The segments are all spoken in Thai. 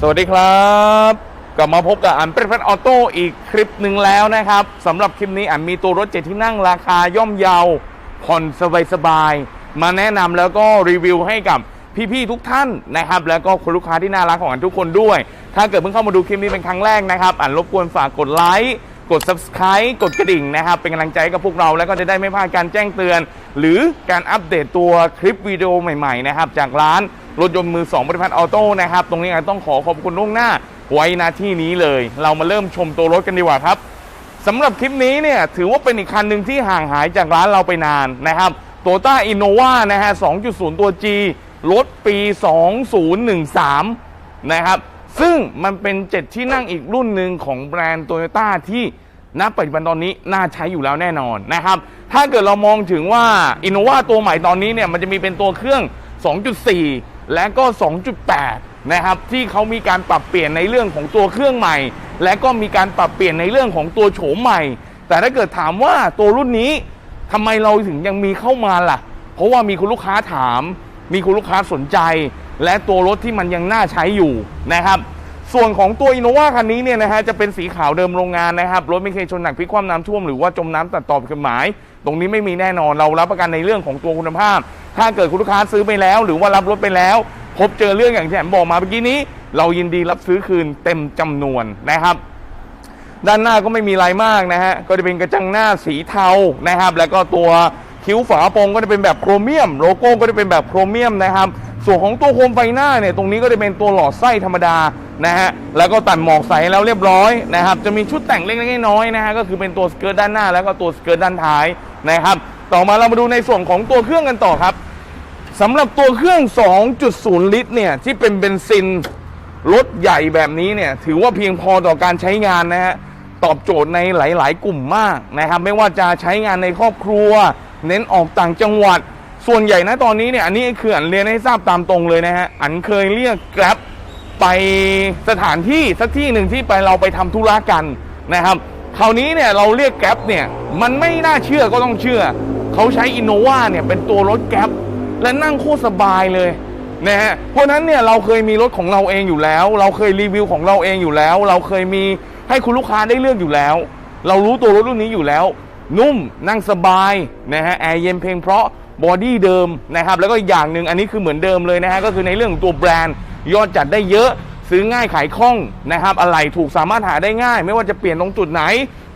สวัสดีครับกลับมาพบกับอันเป็นพันออโต้อีกคลิปหนึ่งแล้วนะครับสำหรับคลิปนี้อันมีตัวรถเจ็ดที่นั่งราคาย่อมเยาผ่อนสบายๆมาแนะนำแล้วก็รีวิวให้กับพี่ๆทุกท่านนะครับ แล้วก็คุณลูกค้าที่น่ารักของอันทุกคนด้วย ถ้าเกิดเพิ่งเข้ามาดูคลิปนี้เป็นครั้งแรกนะครับ อันรบกวนฝากกดไลค์กด subscribe กดกระดิ่งนะครับ เป็นกำลังใจกับพวกเราแล้วก็จะได้ไม่พลาดการแจ้งเตือน หรือการอัปเดตตัวคลิปวิดีโอใหม่ๆนะครับจากร้าน รถยนต์มือ2บริพัตรออโต้นะครับ ตรงนี้ต้องขอขอบคุณล่วงหน้า ไว้หนาที่นี้เลย เรามาเริ่มชมตัวรถกันดีกว่าครับสำหรับคลิปนี้เนี่ยถือว่าเป็นอีกคันหนึ่งที่ห่างหายจากร้านเราไปนานนะครับโตต้าอินโนวานะฮะ 2.0 ตัว G รถปี 2013 นะครับ ซึ่งมันเป็น7ที่นั่งอีกรุ่นหนึ่งของแบรนด์โตโยต้าที่ณปัจจุบันตอนนี้น่าใช้อยู่แล้วแน่นอนนะครับ ถ้าเกิดเรามองถึงว่าอินโนวาตัวใหม่ตอนนี้เนี่ยมันจะมีเป็นตัวเครื่อง 2.4 และก็ 2.8 นะครับ ที่เขามีการปรับเปลี่ยนในเรื่องของตัวเครื่องใหม่ และก็มีการปรับเปลี่ยนในเรื่องของตัวโฉมใหม่ แต่ถ้าเกิดถามว่าตัวรุ่นนี้ทำไมเราถึงยังมีเข้ามาล่ะ เพราะว่ามีคุณลูกค้าถาม มีคุณลูกค้าสนใจ และตัวรถที่มันยังน่าใช้อยู่นะครับ ส่วนของตัวอินโนวาคันนี้เนี่ยนะฮะจะเป็นสีขาวเดิมโรงงานนะครับ รถไม่เคยชนหนักพลิกคว่ำน้ำท่วมหรือว่าจมน้ำตัดต่อผิดกฎหมาย ตรงนี้ไม่มีแน่นอนเรารับประกันในเรื่องของตัวคุณภาพ ถ้าเกิดคุณลูกค้าซื้อไปแล้ว หรือว่ารับรถไปแล้ว พบเจอเรื่องอย่างที่แอมบอกมาเมื่อกี้นี้ เรายินดีรับซื้อคืนเต็มจำนวนนะครับด้านหน้าก็ไม่มีอะไรมากนะฮะ ก็จะเป็นกระจังหน้าสีเทานะครับ แล้วก็ตัวคิ้วฝาโปรงก็จะเป็นแบบโครเมียม โลโก้ก็จะเป็นแบบโครเมียมนะครับ ส่วนของตัวโคมไฟหน้าเนี่ยตรงนี้ก็จะเป็นตัวหลอดไส้ธรรมดานะฮะ แล้วก็ตัดหมอกใสแล้วเรียบร้อยนะครับ จะมีชุดแต่งเล็กๆน้อยๆนะฮะ ก็คือเป็นตัวสเกิร์ตด้านหน้าแล้วก็ตัวสเกิร์ตด้านท้ายนะครับ ต่อมาเรามาดูในส่วนของตัวเครื่องกันต่อครับสำหรับตัวเครื่อง 2.0 ลิตรเนี่ยที่เป็นเบนซินรถใหญ่แบบนี้เนี่ยถือว่าเพียงพอต่อการใช้งานนะฮะตอบโจทย์ในหลาย ๆ กลุ่มมากนะครับ ไม่ว่าจะใช้งานในครอบครัว เน้นออกต่างจังหวัด ส่วนใหญ่นะตอนนี้เนี่ยอันนี้คืออันเรียนให้ทราบตามตรงเลยนะฮะอันเคยเรียก Grab ไปสถานที่สักที่หนึ่งที่ไปเราไปทำธุระกันนะครับคราวนี้เนี่ยเราเรียก Grab เนี่ยมันไม่น่าเชื่อก็ต้องเชื่อ เขาใช้อินโนวาเนี่ยเป็นตัวรถ Grab และนั่งโคตรสบายเลยนะฮะเพราะฉะนั้นเนี่ยเราเคยมีรถของเราเองอยู่แล้ว เราเคยรีวิวของเราเองอยู่แล้ว เราเคยมีให้คุณลูกค้าได้เลือกอยู่แล้ว เรารู้ตัวรถรุ่นนี้อยู่แล้ว นุ่มนั่งสบายนะฮะแอร์เย็นเพลงเพราะบอดี้เดิมนะครับแล้วก็อีกอย่างหนึ่งอันนี้คือเหมือนเดิมเลยนะฮะก็คือในเรื่องของตัวแบรนด์ยอดจัดได้เยอะ ซื้อง่ายขายคล่องนะครับอะไรถูกสามารถหาได้ง่าย ไม่ว่าจะเปลี่ยนตรงจุดไหน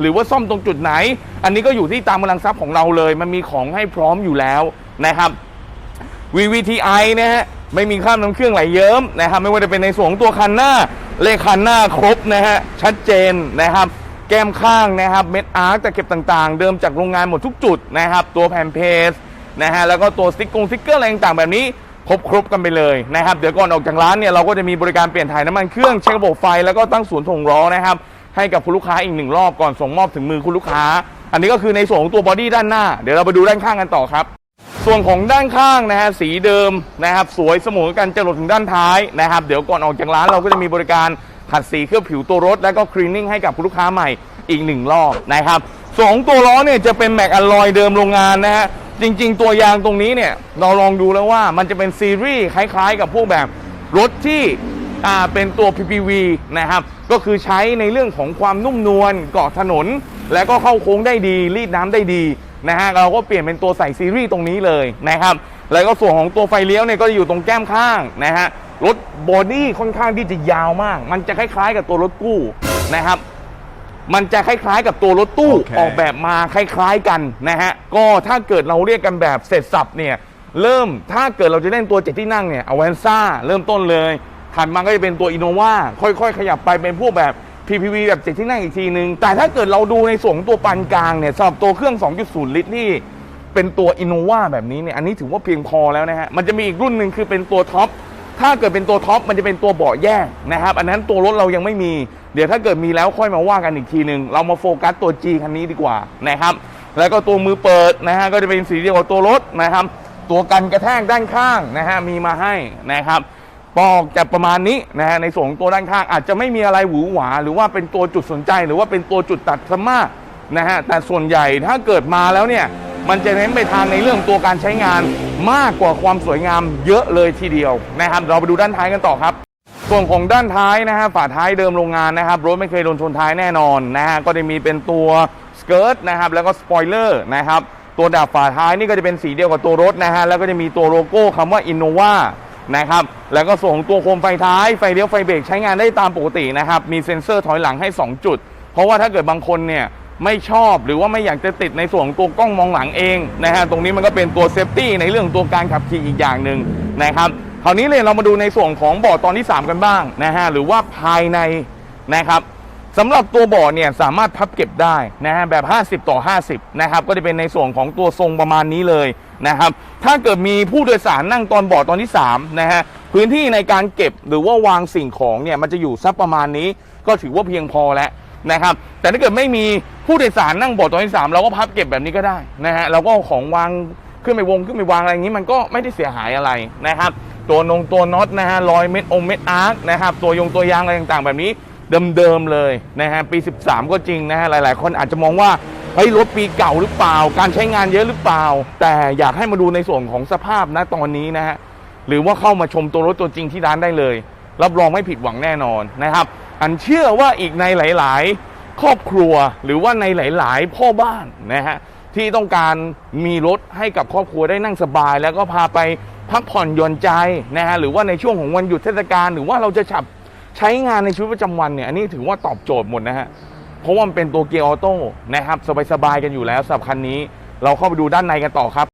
หรือว่าซ่อมตรงจุดไหน อันนี้ก็อยู่ที่ตามกำลังทรัพย์ของเราเลย มันมีของให้พร้อมอยู่แล้วนะครับ VVTi นะฮะไม่มีข้ามน้ำเครื่องไหลเยิ้มนะครับไม่ว่าจะเป็นในส่วนของตัวคันหน้า เลขคันหน้าครบนะฮะชัดเจนนะครับ แก้มข้างนะครับเม็ดอาร์ตตะเข็บต่างๆ เดิมจากโรงงานหมดทุกจุดนะครับ ตัวแผ่นเพสนะฮะแล้วก็ตัวสติ๊กกงสติ๊กเกอร์อะไรต่างๆแบบนี้ ครบครบกันไปเลยนะครับ เดี๋ยวก่อนออกจากร้านเนี่ยเราก็จะมีบริการเปลี่ยนถ่ายน้ำมันเครื่องเช็คระบบไฟแล้วก็ตั้งศูนย์ถงล้อนะครับให้กับคุณลูกค้าอีกหนึ่งรอบก่อนส่งมอบถึงมือคุณลูกค้า อันนี้ก็คือในส่วนของตัวบอดี้ด้านหน้า เดี๋ยวเราไปดูด้านข้างกันต่อครับ ส่วนของด้านข้างนะฮะสีเดิมนะครับสวยเสมอกันจะหลดถึงด้านท้ายนะครับ เดี๋ยวก่อนออกจากร้านเราก็จะมีบริการขัดสีเคลือบผิวตัวรถ แล้วก็คลีนนิ่งให้กับคุณลูกค้าใหม่อีกหนึ่งรอบนะครับส่วนของตัวล้อเนี่ยจะเป็นแม็กอลลอยเดิมโรงงานนะฮะ จริง ๆ ตัวยางตรงนี้เนี่ยเราลองดูแล้วว่ามันจะเป็นซีรีส์คล้ายๆ กับพวกแบบรถที่เป็นตัว PPV นะครับ ก็คือใช้ในเรื่องของความนุ่มนวลเกาะถนน และก็เข้าโค้งได้ดี รีดน้ำได้ดีนะฮะเราก็เปลี่ยนเป็นตัวใส่ซีรีส์ตรงนี้เลยนะครับ แล้วก็ส่วนของตัวไฟเลี้ยวเนี่ยก็จะอยู่ตรงแก้มข้างนะฮะรถบอดี้ค่อนข้างที่จะยาวมาก มันจะคล้ายๆ กับตัวรถกู้นะครับ มันจะคล้ายๆ กับตัวรถตู้โอเคออกแบบมาคล้ายๆกันนะฮะ ก็ถ้าเกิดเราเรียกกันแบบเสร็จสับเนี่ย เริ่มถ้าเกิดเราจะเล่นตัวเจ็ดที่นั่งเนี่ยอเวนซ่าเริ่มต้นเลย ถัดมาก็จะเป็นตัวอินโนวาค่อยๆ ขยับไปเป็นพวกแบบ PPV แบบเจ็ดที่นั่งอีกทีนึง แต่ถ้าเกิดเราดูในส่วนของตัวปานกลางเนี่ยสำหรับตัวเครื่อง 2.0 ลิตรนี่ เป็นตัวอินโนวาแบบนี้เนี่ย อันนี้ถือว่าเพียงพอแล้วนะฮะ มันจะมีอีกรุ่นหนึ่งคือเป็นตัวท็อป ถ้าเกิดเป็นตัวท็อปมันจะเป็นตัวเบาะแยกนะครับ อันนั้นตัวรถเรายังไม่มี เดี๋ยวถ้าเกิดมีแล้วค่อยมาว่ากันอีกทีหนึ่งเรามาโฟกัสตัว G คันนี้ดีกว่านะครับ แล้วก็ตัวมือเปิดนะฮะก็จะเป็นสีเดียวกับตัวรถนะครับ ตัวกันกระแทกด้านข้างนะฮะมีมาให้นะครับปอกจะประมาณนี้นะฮะในส่วนของตัวด้านข้างอาจจะไม่มีอะไรหวือหวา หรือว่าเป็นตัวจุดสนใจ หรือว่าเป็นตัวจุดตัดสมากนะฮะแต่ส่วนใหญ่ถ้าเกิดมาแล้วเนี่ย มันจะเน้นไปทางในเรื่องตัวการใช้งานมากกว่าความสวยงามเยอะเลยทีเดียวนะครับ เราไปดูด้านท้ายกันต่อครับ ส่วนของด้านท้ายนะฮะฝาท้ายเดิมโรงงานนะครับรถไม่เคยโดนชนท้ายแน่นอนนะฮะก็จะมีเป็นตัวสเกิร์ตนะครับแล้วก็สปอยเลอร์นะครับตัวดาบฝาท้ายนี่ก็จะเป็นสีเดียวกับตัวรถนะฮะแล้วก็จะมีตัวโลโก้คำว่า Innova นะครับแล้วก็ส่วนของตัวโคมไฟท้ายไฟเลี้ยวไฟเบรกใช้งานได้ตามปกตินะครับมีเซ็นเซอร์ถอยหลังให้ 2 จุด เพราะว่าถ้าเกิดบางคนเนี่ย ไม่ชอบหรือว่าไม่อยากจะติดในส่วนของตัวกล้องมองหลังเองนะฮะตรงนี้มันก็เป็นตัวเซฟตี้ในเรื่องตัวการขับขี่อีกอย่างหนึ่งนะครับคราวนี้เลยเรามาดูในส่วนของเบาะตอนที่ 3 กันบ้างนะฮะหรือว่าภายในนะครับสำหรับตัวเบาะเนี่ยสามารถพับเก็บได้นะฮะแบบ 50 ต่อ 50 นะครับ ก็จะเป็นในส่วนของตัวทรงประมาณนี้เลยนะครับ ถ้าเกิดมีผู้โดยสารนั่งตอนเบาะตอนที่3นะฮะพื้นที่ในการเก็บหรือว่าวางสิ่งของเนี่ยมันจะอยู่สักประมาณนี้ ก็ถือว่าเพียงพอแล้ว นะครับ แต่ถ้าเกิดไม่มีผู้โดยสารนั่งเบาะตอนที่สามเราก็พับเก็บแบบนี้ก็ได้นะฮะเราก็เอาของวางขึ้นไปวงขึ้นไปวางอะไรอย่างนี้มันก็ไม่ได้เสียหายอะไรนะครับ ตัวนงตัวน็อตนะฮะรอยเม็ดองเม็ดอาร์คนะครับ ตัวยงตัวยางอะไรต่างๆ แบบนี้เดิมๆเลยนะฮะปี 13 ก็จริงนะฮะหลาย ๆ คนอาจจะมองว่าเฮ้ยรถปีเก่าหรือเปล่า การใช้งานเยอะหรือเปล่า แต่อยากให้มาดูในส่วนของสภาพนะตอนนี้นะฮะหรือว่าเข้ามาชมตัวรถตัวจริงที่ร้านได้เลย รับรองไม่ผิดหวังแน่นอนนะครับ อันเชื่อว่าอีกในหลาย ๆ ครอบครัวหรือว่าในหลาย ๆ พ่อบ้านนะฮะที่ต้องการมีรถให้กับครอบครัวได้นั่งสบาย แล้วก็พาไปพักผ่อนหย่อนใจนะฮะหรือว่าในช่วงของวันหยุดเทศกาลหรือว่าเราจะฉับใช้งานในชีวิตประจำวันเนี่ยอันนี้ถือว่าตอบโจทย์หมดนะฮะเพราะว่ามันเป็นตัวเกียร์ออโต้นะครับสบายๆกันอยู่แล้วสำหรับคันนี้ เราเข้าไปดูด้านในกันต่อครับ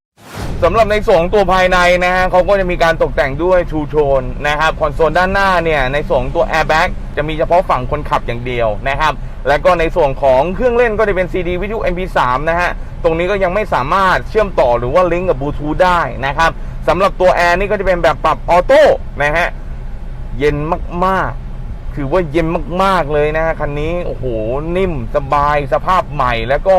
สำหรับในส่วนของตัวภายในนะฮะเขาก็จะมีการตกแต่งด้วย True Tone นะครับคอนโซลด้านหน้าเนี่ยในส่วนของตัว Airbag จะมีเฉพาะฝั่งคนขับอย่างเดียวนะครับ แล้วก็ในส่วนของเครื่องเล่นก็จะเป็น CD วิทยุ MP3 นะฮะตรงนี้ก็ยังไม่สามารถเชื่อมต่อหรือว่าลิงก์กับบลูทูธได้นะครับสำหรับตัวแอร์นี่ก็จะเป็นแบบปรับออโต้นะฮะเย็นมากๆถือว่าเย็นมากๆเลยนะฮะคันนี้โอ้โหนิ่มสบายสภาพใหม่แล้วก็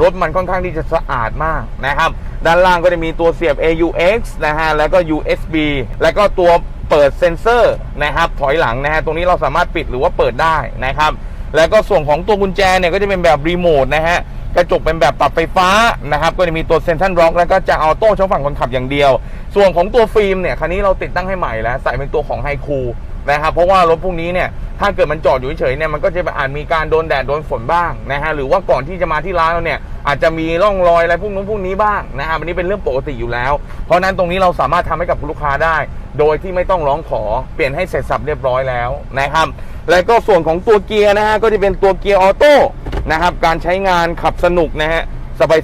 รถมันค่อนข้างที่จะสะอาดมากนะครับ ด้านล่างก็จะมีตัวเสียบ AUX นะฮะ แล้วก็ USB แล้วก็ตัวเปิดเซ็นเซอร์นะครับถอยหลังนะฮะ ตรงนี้เราสามารถปิดหรือว่าเปิดได้นะครับ แล้วก็ส่วนของตัวกุญแจเนี่ยก็จะเป็นแบบรีโมทนะฮะกระจกเป็นแบบปรับไฟฟ้านะครับ ก็จะมีตัวเซนทันร็อกแล้วก็จะเอาโต้ช่องฝั่งคนขับอย่างเดียว ส่วนของตัวฟิล์มเนี่ยคันนี้เราติดตั้งให้ใหม่แล้ว ใส่เป็นตัวของไฮคูนะครับเพราะว่ารถพวกนี้เนี่ย ถ้าเกิดมันจอดอยู่เฉยๆเนี่ยมันก็จะอาจมีการโดนแดดโดนฝนบ้างนะฮะหรือว่าก่อนที่จะมาที่ร้านเราเนี่ยอาจจะมีร่องรอยอะไรพวกนู้นพวกนี้บ้างนะครับอันนี้เป็นเรื่องปกติอยู่แล้ว เพราะนั้นตรงนี้เราสามารถทำให้กับลูกค้าได้ โดยที่ไม่ต้องร้องขอเปลี่ยนให้เสร็จสับเรียบร้อยแล้วนะครับแล้วก็ส่วนของตัวเกียร์นะฮะก็จะเป็นตัวเกียร์ออโต้นะครับการใช้งานขับสนุกนะฮะ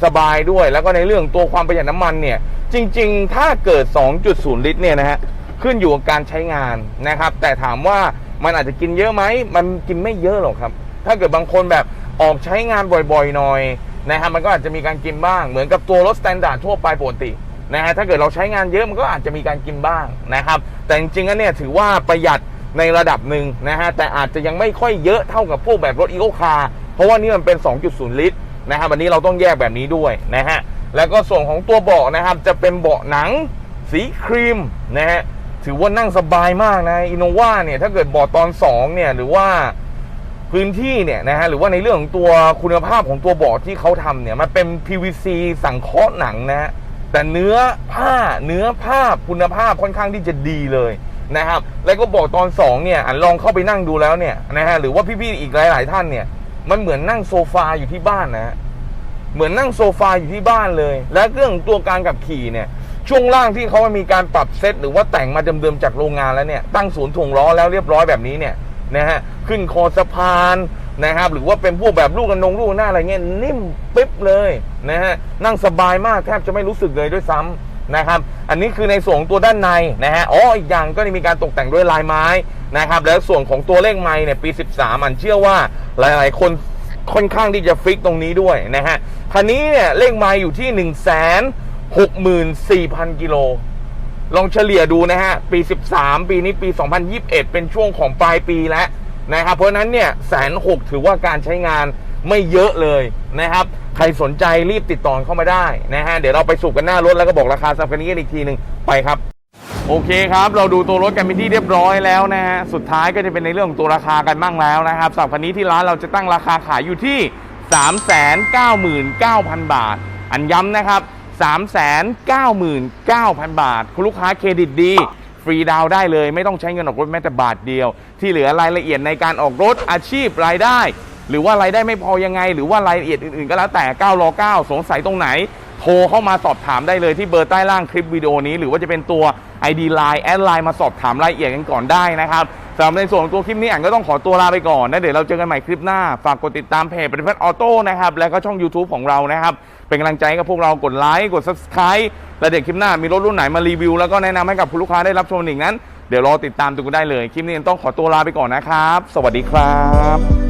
สบายๆด้วย แล้วก็ในเรื่องตัวความประหยัดน้ำมันเนี่ยจริง ๆ ถ้าเกิด 2.0 ลิตรเนี่ยนะฮะขึ้นอยู่กับการใช้งานนะครับแต่ถามว่า มันอาจจะกินเยอะไหมมันกินไม่เยอะหรอกครับ ถ้าเกิดบางคนแบบออกใช้งานบ่อยๆหน่อยนะฮะมันก็อาจจะมีการกินบ้างเหมือนกับตัวรถสแตนดาร์ดทั่วไปปกตินะฮะถ้าเกิดเราใช้งานเยอะมันก็อาจจะมีการกินบ้างนะครับ แต่จริงๆแล้วเนี่ยถือว่าประหยัดในระดับหนึ่งนะฮะแต่อาจจะยังไม่ค่อยเยอะเท่ากับพวกแบบรถอีโคคาร์เพราะว่านี่มันเป็น 2.0 ลิตรนะครับวันนี้เราต้องแยกแบบนี้ด้วยนะฮะแล้วก็ส่วนของตัวเบาะนะครับจะเป็นเบาะหนังสีครีมนะฮะ ถือว่านั่งสบายมากนะอินโนวาเนี่ยถ้าเกิดเบาะตอน2เนี่ยหรือว่าพื้นที่เนี่ยนะฮะหรือว่าในเรื่องของตัวคุณภาพของตัวเบาะที่เขาทำเนี่ยมันเป็น PVC สังเคราะห์หนังนะฮะแต่เนื้อผ้าเนื้อผ้าคุณภาพค่อนข้างที่จะดีเลยนะครับ แล้วก็บอกตอน2เนี่ยอันลองเข้าไปนั่งดูแล้วเนี่ยนะฮะหรือว่าพี่ๆอีกหลาย ๆ ท่านเนี่ย มันเหมือนนั่งโซฟาอยู่ที่บ้านนะฮะเหมือนนั่งโซฟาอยู่ที่บ้านเลย และเรื่องตัวการขับขี่เนี่ย ช่วงล่างที่เขามีการปรับเซตหรือว่าแต่งมาเดิมๆจากโรงงานแล้วเนี่ยตั้งศูนย์ถ่วงล้อแล้วเรียบร้อยแบบนี้เนี่ยนะฮะขึ้นคอสะพานนะครับหรือว่าเป็นพวกแบบลูกกระนงลูกหน้าอะไรเงี้ยนิ่มปิ๊บเลยนะฮะนั่งสบายมากแทบจะไม่รู้สึกเลยด้วยซ้ำนะครับอันนี้คือในส่วนของตัวด้านในนะฮะอ๋ออีกอย่างก็ได้มีการตกแต่งด้วยลายไม้นะครับแล้วส่วนของตัวเลขไม้เนี่ยปี 13 อันเชื่อว่าหลายๆ คนค่อนข้างที่จะฟิกตรงนี้ด้วยนะฮะคันนี้เนี่ยเลขไมล์อยู่ที่1 6 4 0 0 0 กิโล ลองเฉลี่ยดูนะฮะ ปี 13 ปีนี้ปี 2021 เป็นช่วงของปลายปีแล้วนะครับ เพราะนั้นเนี่ยแสนหกถือว่าการใช้งานไม่เยอะเลยนะครับ ใครสนใจรีบติดต่อเข้ามาได้นะฮะ เดี๋ยวเราไปสูบกันหน้ารถแล้วก็บอกราคาสับกันนี้กันอีกทีหนึ่งไปครับ โอเคครับ เราดูตัวรถกันเป็นที่เรียบร้อยแล้วนะฮะ สุดท้ายก็จะเป็นในเรื่องของตัวราคากันบ้างแล้วนะครับสับคันนี้ที่ร้านเราจะตั้งราคาขายอยู่ที่ 399,000 บาท อันย้ำนะครับ 399,000 บาท คุณลูกค้าเครดิตดี ฟรีดาวได้เลย ไม่ต้องใช้เงินออกรถแม้แต่บาทเดียว ที่เหลือรายละเอียดในการออกรถอาชีพรายได้ หรือว่ารายได้ไม่พอยังไง หรือว่ารายละเอียดอื่นๆ ก็แล้วแต่9รอ9สงสัยตรงไหน โทรเข้ามาสอบถามได้เลยที่เบอร์ใต้ล่างคลิปวิดีโอนี้ หรือว่าจะเป็นตัว ID Line แอดไลน์มาสอบถามรายละเอียดกันก่อนได้นะครับสำหรับในส่วนของตัวคลิปนี้อ่านก็ต้องขอตัวลาไปก่อนนะเดี๋ยวเราเจอกันใหม่คลิปหน้าฝากกดติดตามเพจป็นเพื่อนออโต้นะครับแล้วก็ช่อง YouTube ของเรานะครับ เป็นกำลังใจให้กับพวกเรากดไลค์กด Subscribe และเดี๋ยวคลิปหน้ามีรถรุ่นไหนมารีวิว แล้วก็แนะนำให้กับคุณลูกค้าได้รับชมอีกนั้น เดี๋ยวรอติดตามดูกันได้เลย คลิปนี้ต้องขอตัวลาไปก่อนนะครับ สวัสดีครับ